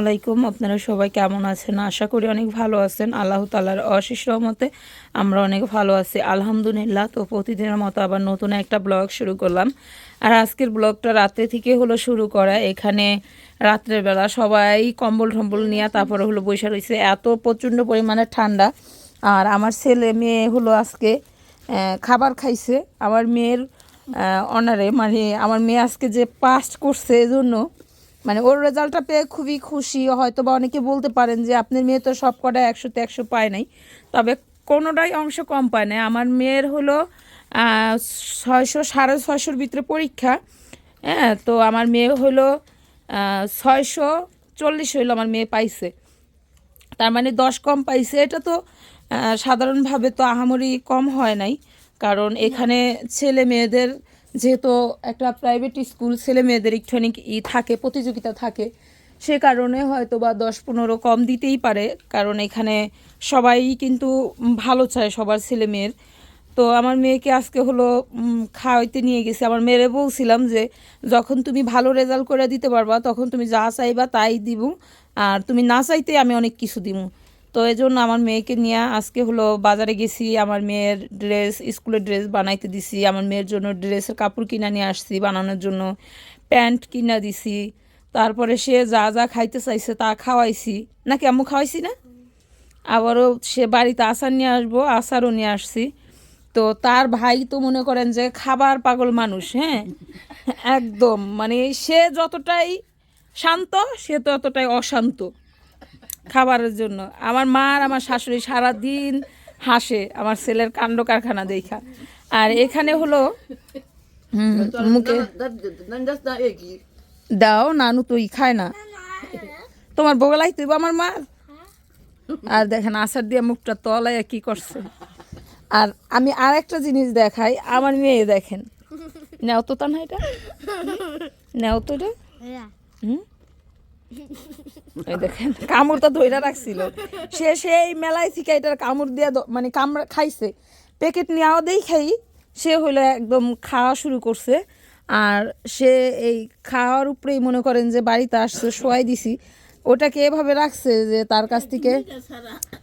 আলাইকুম। আপনারা সবাই কেমন আছেন? আশা করি অনেক ভালো আছেন। আল্লাহ তালার অশেষ রহমতে আমরা অনেক ভালো আছি। আলহামদুলিল্লাহ, তো প্রতিদিনের মতো আবার নতুন একটা ব্লগ শুরু করলাম। আর আজকের ব্লগটা রাত্রে থেকে হলো শুরু করা। এখানে রাত্রের বেলা সবাই কম্বল টম্বল নিয়ে তারপরে হলো বৈশা রয়েছে। এত প্রচণ্ড পরিমাণে ঠান্ডা। আর আমার ছেলে মেয়ে হলো আজকে খাবার খাইছে। আমার মেয়ের অনারে মানে আমার মেয়ে আজকে যে পাস্ট করছে এজন্য মানে ওর রেজাল্টটা পেয়ে খুবই খুশি। হয়তো বা অনেকে বলতে পারেন যে, আপনার মেয়ে তো সব কটা একশোতে একশো পায় নাই। তবে কোনোটাই অংশ কম পায় নাই। আমার মেয়ের হলো ছয়শো, সাড়ে ছয়শোর ভিতরে পরীক্ষা। হ্যাঁ তো আমার মেয়ে হলো ছয়শো চল্লিশ হইল আমার মেয়ে পাইছে। তার মানে দশ কম পাইছে। এটা তো সাধারণভাবে তো আহামরি কম হয় নাই। কারণ এখানে ছেলে মেয়েদের যেহেতু একটা প্রাইভেট স্কুল ছেলে মেয়েদের একটুখানি ই থাকে, প্রতিযোগিতা থাকে, সে কারণে হয়তো বা দশ পনেরো কম দিতেই পারে। কারণ এখানে সবাই কিন্তু ভালো চায় সবার ছেলে মেয়ের। তো আমার মেয়েকে আজকে হলো খাওয়াইতে নিয়ে গেছি। আমার মেয়েরে বলছিলাম যে, যখন তুমি ভালো রেজাল্ট করে দিতে পারবা, তখন তুমি যা চাইবা তাই দিব। আর তুমি না চাইতে আমি অনেক কিছু দিব তো এই জন্য আমার মেয়েকে নিয়ে আজকে হলো বাজারে গেছি, আমার মেয়ের ড্রেস স্কুলের ড্রেস বানাইতে দিছি, আমার মেয়ের জন্য ড্রেসের কাপড় কিনা নিয়ে আসছি, বানানোর জন্য প্যান্ট কিনা দিছি। তারপরে সে যা যা খাইতে চাইছে তা খাওয়াইছি। না কেমন খাওয়াইছি না? আবারও সে বাড়িতে আচার নিয়ে আসব, আচারও নিয়ে আসছি। তো তার ভাই তো মনে করেন যে খাবার পাগল মানুষ হ্যাঁ? একদম মানে সে যতটাই শান্ত, সে ততটাই অশান্ত। খাবারের জন্য। আমার মা আর আমার শাশুড়ি সারাদিন হাসে আমার ছেলের কাণ্ড কারখানা দেখা। আর এখানে হলো মুখে দাও নানু তুই খায় না। তোমার বগলাই তুই আমার মা আর দেখেন আচার দিয়ে মুখটা তলায় কি করছে। আর আমি আর একটা জিনিস দেখাই আমার মেয়ে দেখেন। নেও তো তা না এটা। নেও তো এটা। হুম? এই দেখেন, কামড়টা ধইরা রাখছিল। সে সেই মেলায় এটার কামড় দিয়া মানে কামড় খাইছে। প্যাকেট নেওয়া দেই খাই সে হইল একদম খাওয়া শুরু করছে। আর সে এই খাওয়ার উপরেই মনে করেন যে বাড়িতে আসছে, শোয়াই দিছি। ওটাকে এভাবে রাখছে যে তার কাছ থেকে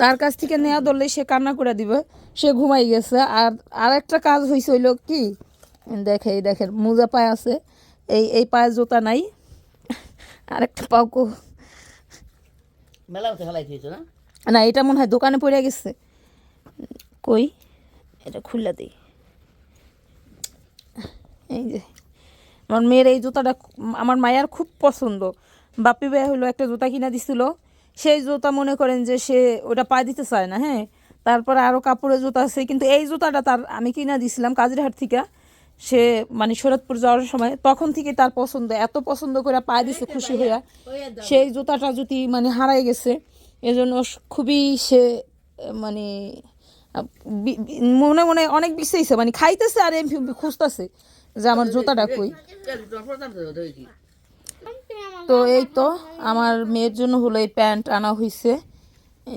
তার কাছ থেকে নেওয়া ধরলে সে কান্না করে দিবে। সে ঘুমাই গেছে। আর আর একটা কাজ হয়েছে হইল কি? দেখে দেখেন, মোজা পায়ে আছে। এই এই পায়ে জোতা নাই। আরেকটা পাউকো মেলা হতে খেলাই খেয়েছো না? না এটা মনে হয় দোকানে পড়ে গেছে। কই? এটা খুললা দিই এই যে আমার মেয়ের এই জুতাটা আমার মায়ের খুব পছন্দ। বাপি ভাই হলো একটা জুতা কিনা দিছিল। সেই জুতা মনে করেন যে সে ওটা পা দিতে চায় না হ্যাঁ? তারপরে আরও কাপড়ের জুতা আছে কিন্তু এই জুতাটা তার আমি কিনা দিছিলাম কাজিরহাট থেকে। সে মানে শরৎপুর যাওয়ার সময় তখন থেকে তার পছন্দ এত পছন্দ করে পা দিছে খুশি হইয়া। সেই জুতাটা যদি মানে হারাই গেছে এজন্য খুবই সে মানে মনে মনে অনেক বিষাইছে মানে খাইতেছে আর এমনি খুঁজতেছে যে আমার জুতাটা কই। তো এই তো আমার মেয়ের জন্য হলো এই প্যান্ট আনা হয়েছে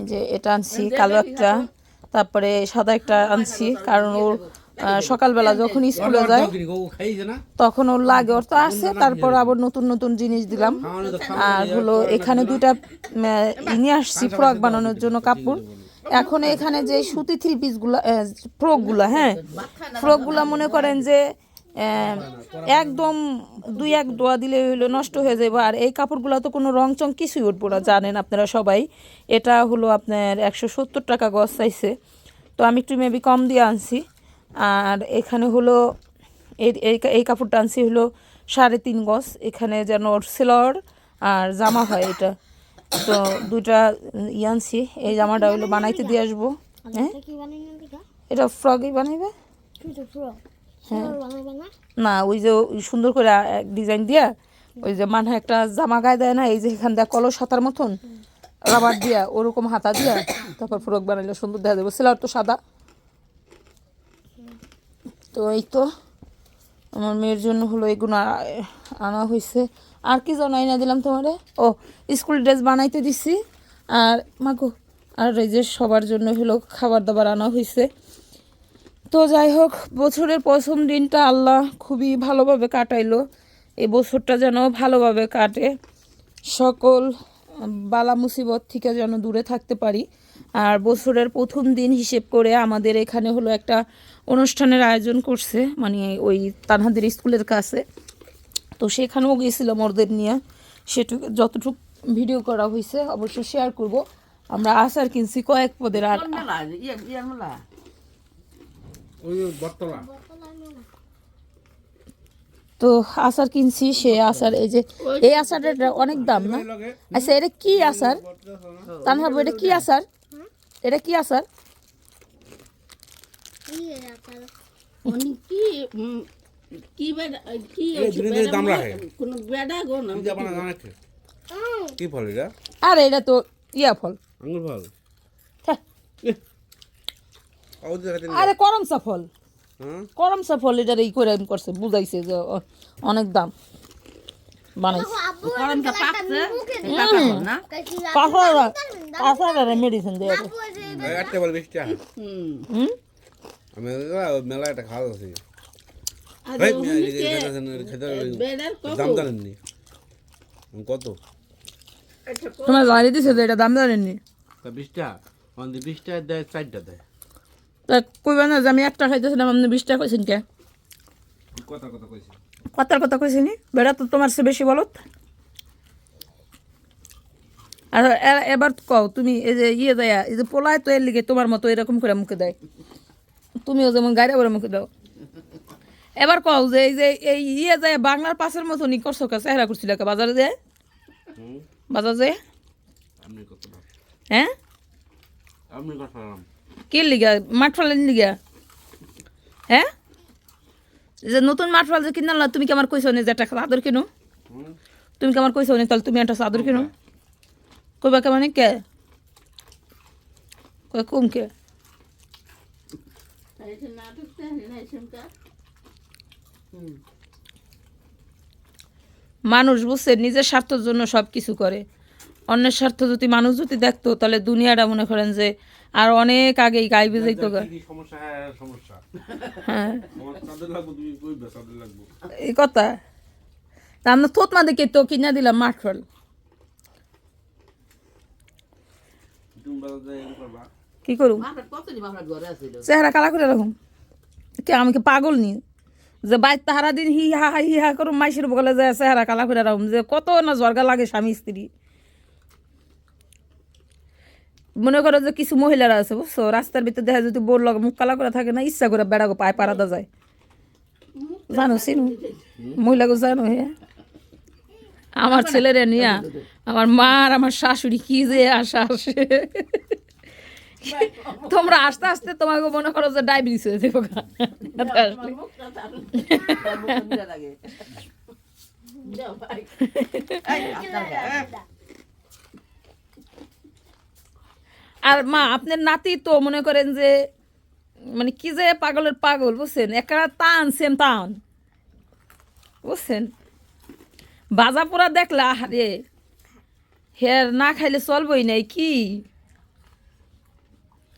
যে এটা আনছি কালো একটা। তারপরে সাদা একটা আনছি কারণ ওর সকালবেলা যখন স্কুলে যায় তখন ওর লাগে ওর তো আছে তারপর আবার নতুন নতুন জিনিস দিলাম। আর হলো এখানে দুইটা নিয়ে আসছি ফ্রক বানানোর জন্য কাপড়। এখন এখানে যে সুতি থ্রি পিসগুলো ফ্রকগুলো হ্যাঁ ফ্রকগুলো মনে করেন যে একদম দুই এক দোয়া দিলে হইল নষ্ট হয়ে যাবে আর এই কাপড়গুলো তো কোনো রং চং কিছুই উঠবো না জানেন আপনারা সবাই। এটা হলো আপনার একশো সত্তর টাকা গজ চাইছে। তো আমি একটু মেবি কম দিয়ে আনছি। আর এখানে হলো এই এই কাপড়টা আনছি হলো সাড়ে তিন গজ। এখানে যেন সেলর আর জামা হয় এটা। তো দুইটা ই আনছি। এই জামাটা হলো বানাইতে দিয়ে আসব। হ্যাঁ? এটা? ফ্রকই বানাইবে? হ্যাঁ। না? ওই যে সুন্দর করে ডিজাইন দিয়া ওই যে মানে একটা জামা গায়ে দেয় না এই যে এখান দিয়ে কলস হাতার মতন রাবার দিয়া ওরকম হাতা দিয়া তারপর ফ্রক বানাইলে সুন্দর দেখা দেবো সেলার তো সাদা। তো এই তো আমার মেয়ের জন্য হলো এগুলো আনা হয়েছে। আর কি জানাই না দিলাম তোমারে? ও স্কুল ড্রেস বানাইতে দিছি। আর মাগো, আর এই যে সবার জন্য হলো খাবার দাবার আনা হয়েছে। তো যাই হোক, বছরের প্রথম দিনটা আল্লাহ খুবই ভালোভাবে কাটাইলো। এই বছরটা যেন ভালোভাবে কাটে। সকল বালা মুসিবত থেকে যেন দূরে থাকতে পারি। আর বছরের প্রথম দিন হিসেব করে আমাদের এখানে হলো একটা অনুষ্ঠানের আয়োজন করছে মানে ওই তানহাদের স্কুলের কাছে। তো সেখানেও গেছিলাম ওদের নিয়ে। সেটুকু যতটুকু ভিডিও করা হয়েছে অবশ্যই শেয়ার করব। আমরা আচার কিনছি কয়েক পদের আর ইয়ে তো আচার কিনছি সে আচার এই যে এই আচারের অনেক দাম না? আচ্ছা এটা কি আচার? তানহা এটা কি আচার? এটা কি আচার? কি কি বেড়া কি এই জিনিসের দাম রাখে। কোন বেড়া গো না কি যাবা না জানাচ্ছে কি ফল এটা? আর এটা তো ইয়া ফল। আঙ্গুর ফল। হ্যাঁ। আরে করমচা ফল। করমচা ফল এটার এই করে করছে বুঝাইছে যে অনেক দাম। বানাইছে। পাকছে না। কাঁচা কাঁচা মেডিসিন দিয়ে একটা বল বিশ হুম হুম আমি ওই মেলা একটা খাওয়া আছে কত দাম জানেননি কত তোমার জানিয়ে দিছে যে এটা দাম জানেননি তা বিশ টাকা আমাদের বিশ টাকা দেয় চারটা দেয় তা কইবা না যে আমি একটা খাইতেছিলাম আপনি বিশ টাকা কইছেন কে কথা কথা কইছি কথার কথা কইছিনি বেড়া তো তোমার চেয়ে বেশি বলত আর এবার কও তুমি এই যে ইয়ে দেয়া এই যে পোলায় তো এর লিগে তোমার মতো এরকম করে মুখে দেয়। তুমিও যেমন গাড়ি করে মুখে দাও। এবার কও যে এই যে এই ইয়ে যায় বাংলার পাশের মতো নি করছ কাছে হেরা করছিল কে বাজারে যে? বাজার কত হ্যাঁ কি লিগা? মাঠ ফলের লিগা হ্যাঁ যে নতুন মাঠ ফল যে কিনলাম তুমি কি আমার কইছো নি যে একটা চাদর কিনো? তুমি কি আমার কইছো নি? তাহলে তুমি একটা চাদর কিনো? কইবা কে মানে কে কই কম কে? মানুষ বুঝছে নিজের স্বার্থের জন্য সব কিছু করে। অন্যের স্বার্থ যদি মানুষ যদি দেখতো তাহলে দুনিয়াটা মনে করেন যে আর অনেক আগেই গাইবে যেত এই কথা। তা আমরা থোতমা দেখে তো কিনা দিলাম মাঠ ফল তুমি বাজার যাই এরকম করবা কি করুম? চেহারা কালা করে রাখুন কে আমি কি পাগল নি? যে বাইর তাহারা দিন হি হা হি হা করুম মাইসের বগলে যে চেহারা কালা করে রাখুন যে কত না জর্গা লাগে স্বামী স্ত্রী। মনে করো যে কিছু মহিলারা আছে বুঝছ? রাস্তার ভিতরে দেখা যদি বোর লগে মুখ কালা করে থাকে না ইচ্ছা করে বেড়াগো পায়ে পারাদা যায়। জানো চিনু? মহিলাগো জানো হে আমার ছেলেরে নিয়া আমার মা আর আমার শাশুড়ি কি যে আশা আসে? তোমরা আস্তে আস্তে তোমাকে মনে করো যে ডায়াবেটিস হয়ে গায়ে। আর মা আপনার নাতি তো মনে করেন যে মানে কি যে পাগলের পাগল বুঝছেন? একটা টান সেম টান। বুঝছেন? বাজা পোড়া দেখলা? আরে, হের না খাইলে চলবই নাই, কি?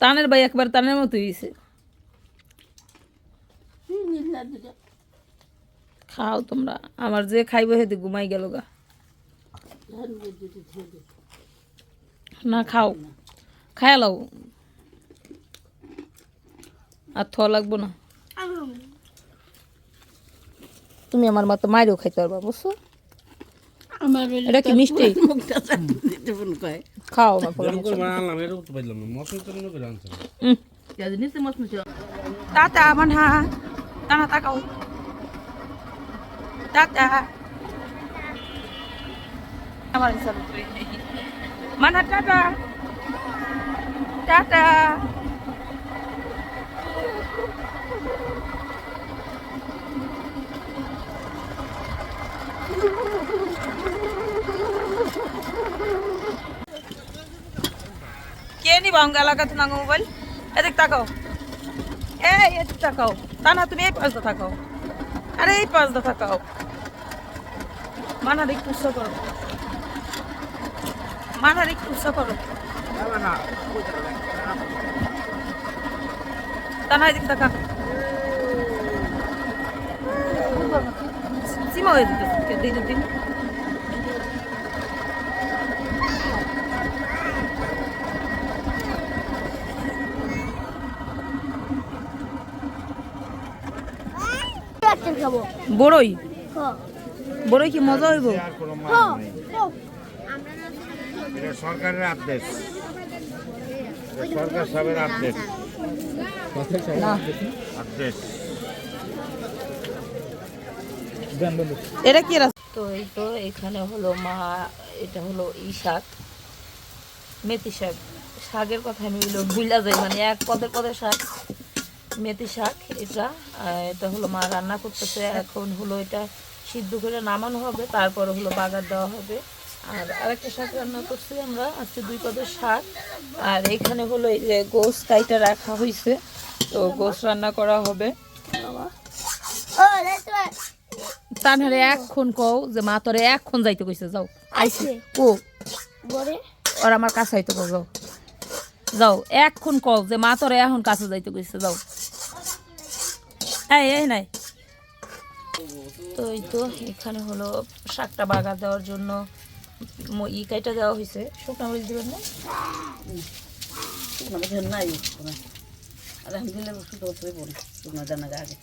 টানের ভাই একবার টানের মতো হয়েছে খাও তোমরা, আমার যে খাইব হেতে ঘুমাই গেল গা। না খাও, খায়া লাও। আর থ লাগবো না। তুমি আমার মতো মাইরেও খাইতে পারবা, বুঝছ? এটা কি মিষ্টি? খাও আমার ফল এরকম করে বানালাম এরকম তো পাইলাম না মশলা তো মনে করে আনছে কাজে নিতে মত মিছে টাটা মানহা টানা তাকাও টাটা আমার ইচ্ছা মানহা টাটা টাটা কে নিবা অঙ্গ এলাকাতে নাঙ্গো মোবাইল। এদিক তাকাও। এই, এদিক তাকাও। তা না, তুমি এই পাশটা থাকাও আরে, এই পাশটা থাকাও মানার একটু উৎসাহ করো। মানার একটু উৎসাহ করো। তা না, এদিক তাকা সীমা হয়ে যেতে দিন দিন আজকে খাব বড়ই? বড়ই কি মজা হইব? সরকারের আদেশ সরকার সাহেবের আদেশ না। আদেশ এটা কি তো এই তো এখানে হলো মা এটা হলো ই শাক। মেথি শাক। শাকের কথা আমি হলো ভুলা যাই মানে এক পদের পদের শাক। মেথি শাক এটা এটা হলো মা রান্না করতেছে। এখন হলো এটা সিদ্ধ করে নামানো হবে তারপরে হলো বাগার দেওয়া হবে। আর আরেকটা শাক রান্না করছি আমরা আজকে দুই পদের শাক। আর এখানে হলো এই যে গোস কাইটা রাখা হয়েছে তো গোস রান্না করা হবে. তানহারে এক্ষণ কও যে মা তোরে এক্ষণ যাইতে কইছে যাও। আইছে। ও। আর আমার কাছে কও যাও। যাও এক্ষণ কও যে মা তোরে এখন কাছে যাইতে কইছে যাও। এই এই নাই। তো এই তো এখানে হলো শাকটা বাগা দেওয়ার জন্য ম- ই কাইটা দেওয়া হয়েছে শুকনা মরিচ দিবেন না? আমাদের নাই আলহামদুলিল্লাহ ওষুধ ওষুধ বলি শুকনো জানা আগে।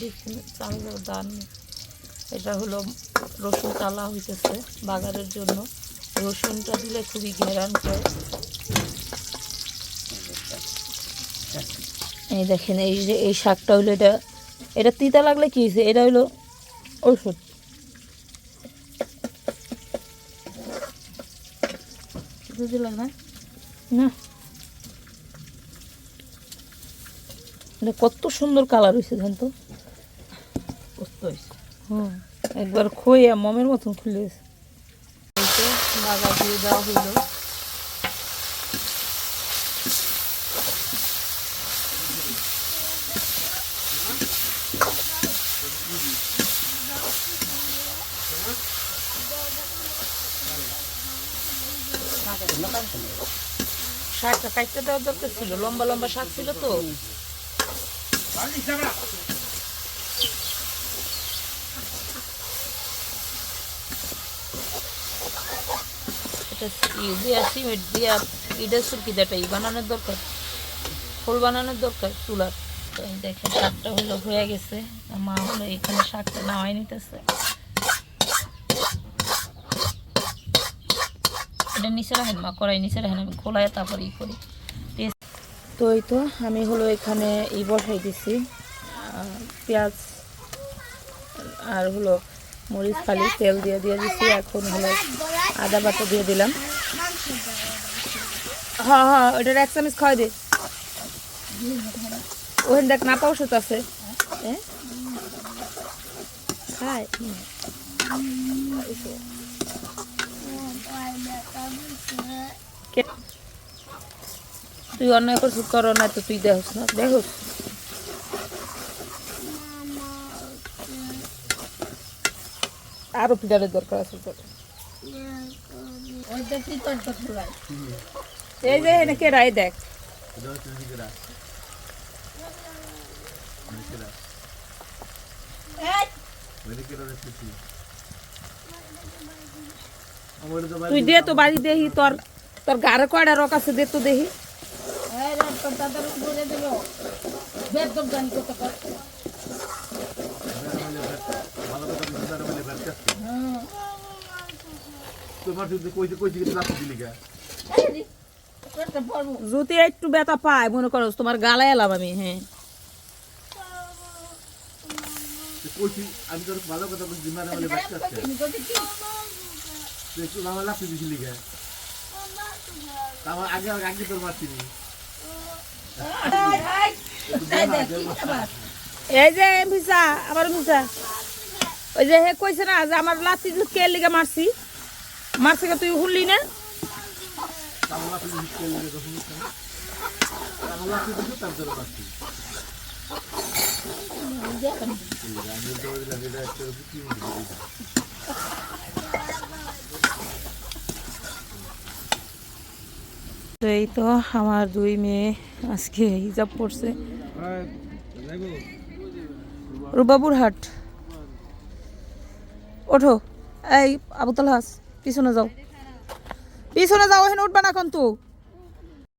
দেখুন চালের দান। এটা হলো রসুন টালা হইতেছে বাগারের জন্য। রসুনটা দিলে খুবই ঘেরান করে এই দেখেন এই যে এই শাকটা হলো এটা। এটা তিতা লাগলে কি হয়েছে? এটা হলো ওষুধ লাগবে না? এটা কত সুন্দর কালার হয়েছে জান তো? হুম একবার খইয়া মমের মতন খুলে গেছে। বাগা দিয়ে দেওয়া হইল শাকটা কাটতে দেওয়ার দরকার ছিল, লম্বা লম্বা শাক ছিল তো। দরকার। ফুল বানানোর দরকার, চুলার। দেখেন, শাকটা হলো হয়ে গেছে। মা হলো এখানে শাকটা নামাই নিতেছে। এটা নিচে রাখেন, মা কড়াই নিচে রাখেন, আমি খোলায় তারপরে ই করি। তো এই তো, আমি হলো এখানে ই বসাই দিছি পেঁয়াজ আর হলো মরিচ খালি তেল দিয়ে দিয়ে দিছি, এখন হলো আদা বাটা দিয়ে দিলাম। হ্যাঁ হ্যাঁ ওটার এক চামচ খাওয়াই দে। ওখানে দেখ না ওষুধ আছে। হ্যাঁ খায়। তুই অন্যায় করছিস করো না তো তুই দেখোস না দেখোস? আরও পিটারের দরকার আছে তোর। এই যে এনে কে রায় দেখ। তুই দে তো বাড়ি দেহি তোর তোর গাড়ে কয়টা রক আছে দে তো দেহি। এই রে তোর দাদার বলে দিল। বেদম জানি কত কর। তোরটা পড়ব যদি একটু ব্যথা পায় মনে করো তোমার গালায় এলাম আমি হ্যাঁ। আমি তোর ভালো কথা বলছি তুই মামা লাফি দিছিলি গে আমার আগে আগে তোর মারছিলি এই যে ভিসা আমার ভিসা ওই যে হে কইছে না যে আমার লাঠি যে কে লিগে মারছি মারছে কে তুই শুনলি না আমার লাফি দিছিস কে লেগে তো এই তো আমার দুই মেয়ে আজকে হিজাব পড়ছে। রুবাবুর হাট। ওঠো। এই আবুতল হাস, পিছনে যাও। পিছনে যাও, এখানে উঠবা না এখন তো।